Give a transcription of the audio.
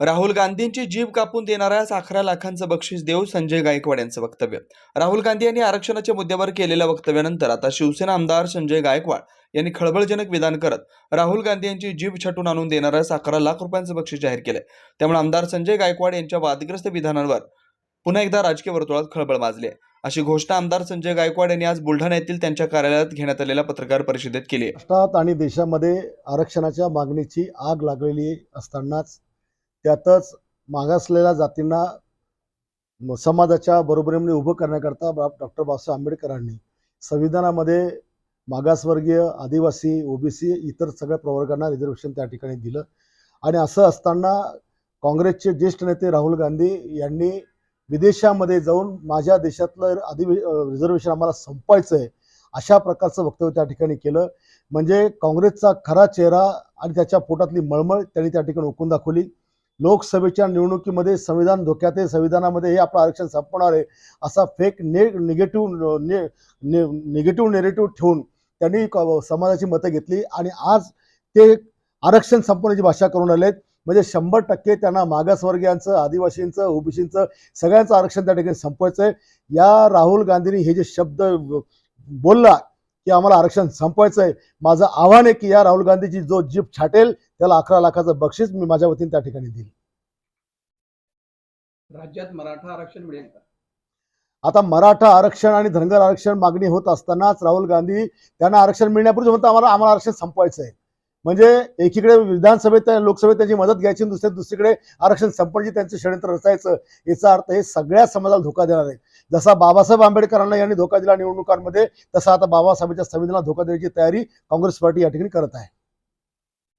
राहुल गांधींची जीभ कापून देणाऱ्या अकरा लाखांचं बक्षीस देऊ संजय गायकवाड यांचं वक्तव्य. राहुल गांधी यांनी आरक्षणाच्या मुद्द्यावर केलेल्या वक्तव्यानंतर आता शिवसेना आमदार संजय गायकवाड यांनी खळबळजनक विधान करत राहुल गांधी यांची जीभ छटून आणून देणाऱ्यास अकरा लाख रुपयांचं बक्षीस जाहीर केलंय. त्यामुळे आमदार संजय गायकवाड यांच्या वादग्रस्त विधानांवर पुन्हा एकदा राजकीय वर्तुळात खळबळ माजली आहे अशी घोषणा आमदार संजय गायकवाड यांनी आज बुलढाणा येथील त्यांच्या कार्यालयात घेण्यात आलेल्या पत्रकार परिषदेत केली आहे आणि देशामध्ये आरक्षणाच्या मागणीची आग लागलेली असतानाच त्यातच मागासलेल्या जातींना समाजाच्या बरोबरीने उभं करण्याकरता डॉक्टर बाबासाहेब आंबेडकरांनी संविधानामध्ये मागासवर्गीय आदिवासी ओबीसी इतर सगळ्या प्रवर्गांना रिझर्वेशन त्या ठिकाणी दिलं. आणि असं असताना काँग्रेसचे ज्येष्ठ नेते राहुल गांधी यांनी विदेशामध्ये जाऊन माझ्या देशातलं आदि रिझर्वेशन आम्हाला संपवायचं आहे अशा प्रकारचं वक्तव्य त्या ठिकाणी केलं. म्हणजे काँग्रेसचा खरा चेहरा आणि त्याच्या पोटातली मळमळ त्यांनी त्या ठिकाणी ओकून दाखवली. लोकसभेच्या निवडणुकीमध्ये संविधान धोक्यात आहे संविधानामध्ये हे आपलं आरक्षण संपवणार आहे असा फेक ने निगेटिव्ह ने निगेटिव्ह नेरेटिव्ह ठेवून त्यांनी क- समाजाची मतं घेतली आणि आज ते आरक्षण संपवण्याची भाषा करून आलेत म्हणजे शंभर टक्के त्यांना मागासवर्गीयांचं आदिवासींचं ओबीसींचं सगळ्यांचं आरक्षण त्या ठिकाणी संपवायचं आहे. या राहुल गांधींनी हे जे शब्द बोलला की आम्हाला आरक्षण संपवायचं आहे माझं आव्हान आहे की या राहुल गांधीची जो जीप छाटेल त्याला अकरा लाखाचं बक्षीस मी माझ्या वतीने त्या ठिकाणी देईल. राज्यात मराठा आरक्षण मिळेल का? आता मराठा आरक्षण आणि धनगर आरक्षण मागणी होत असतानाच राहुल गांधी त्यांना आरक्षण मिळण्यापूर्वी म्हणतात आम्हाला आम्हाला आरक्षण संपवायचं आहे. म्हणजे एकीकडे विधानसभेत लोकसभेत त्यांची मदत घ्यायची आणि दुसऱ्या दुसरीकडे आरक्षण संपण्याची त्यांचं षडयंत्र रचायचं याचा अर्थ हे सगळ्या समाजाला धोका देणार आहे. जसा बाबासाहेब आंबेडकरांना यांनी धोका दिला निवडणुकांमध्ये तसा आता बाबासाहेबांच्या संविधानाला धोका देण्याची तयारी काँग्रेस पार्टी या ठिकाणी करत आहे.